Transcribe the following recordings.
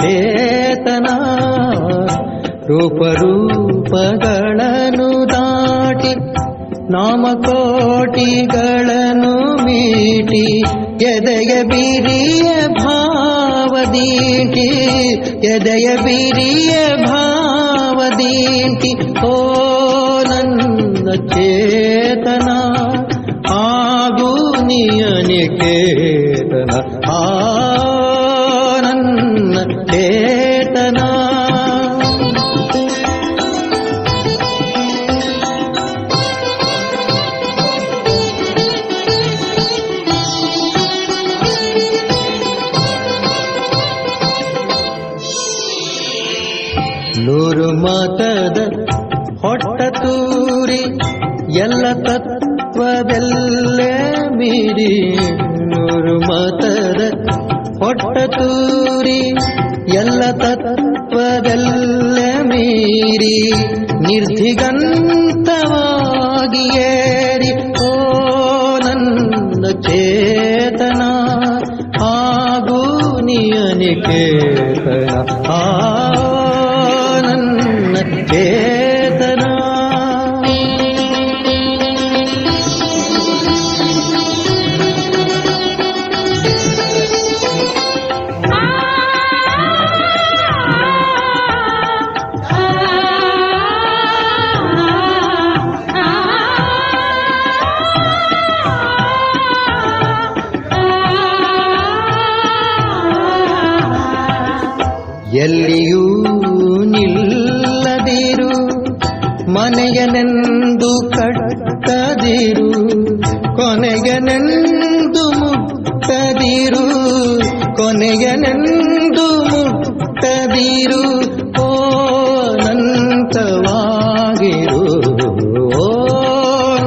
ಚೇತನ ರೂಪರೂಪಗಳನ್ನು ದಾಟಿ ನಾಮಕೋಟಿಗಳನ್ನು ಮೀಟಿ ಎದೆಯ ಬಿರಿಯ ಭಾವದೀಟಿ ಎದೆಯ ಬಿರಿಯ ಭಾವದೀಟಿ ಓ ನನ್ನ ಚೇತನ ಆಗು ನಿಯನಿಕೇತನ ಆ ನನ್ನ ಚೇತನ. ನೂರು ಮಾತದ ಹೊಟ್ಟ ತೂರಿ ಎಲ್ಲ ತತ್ವದಲ್ಲೇ ಮೀರಿ. ನೂರು ಮಾತದ ಹೊಟ್ಟ ತೂರಿ. ಎಲ್ಲ ತತ್ವದಲ್ಲೇ ಮೀರಿ ನಿರ್ಧಿಗಂತವಾಗಿ ಏರಿ ಓ ನನ್ನ ಚೇತನ ಆಗು ನಿಯನಿಕೇತನ ಆ ನನ್ನ ಚೇತನ ಎಲ್ಲಿಯೂ ನಿಲ್ಲದಿರು, ಮನೆಯನೆಂದು ಕಟ್ಟದಿರು, ಕೊನೆಯನೆಂದು ಮುಟ್ಟದಿರು ಕೊನೆಯನೆಂದು ಮುಟ್ಟದಿರು ಓನಂತವಾಗಿರು ನಂತವಾಗಿರು ಓ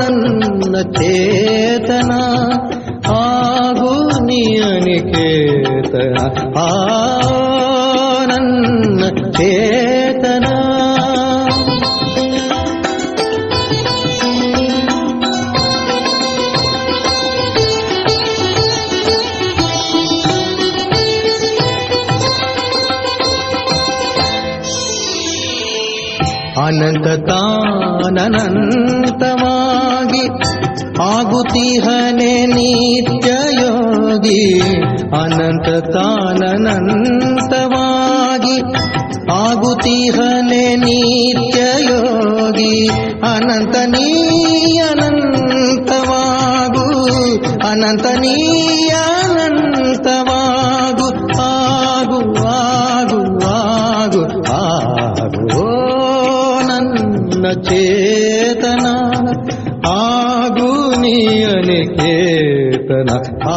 ನನ್ನ ಚೇತನ ಹಾಗೂ ನಿಯನಿಕೇತನ, ಆ ನನ್ನ ಚೇತನ ಅನಂತ ತಾನನಂತವಾಗಿ ಆಗುತ್ತಿಹನೆ ನಿತ್ಯ ಯೋಗಿ ಅನಂತ ತಾನನಂತವಾಗಿ ಆಗುತ್ತಿಹನೆ ನಿತ್ಯ ಯೋಗಿ ಅನಂತ ನೀ ಅನಂತವಾಗು ಅನಂತ ನೀ ಅನಂತವಾಗು ಆಗು ಆಗು ಆಗು ಆಗು ಓ ನನ್ನ ಚೇತನ ಆಗು ನಿಯನಿಕೇತನ ಆ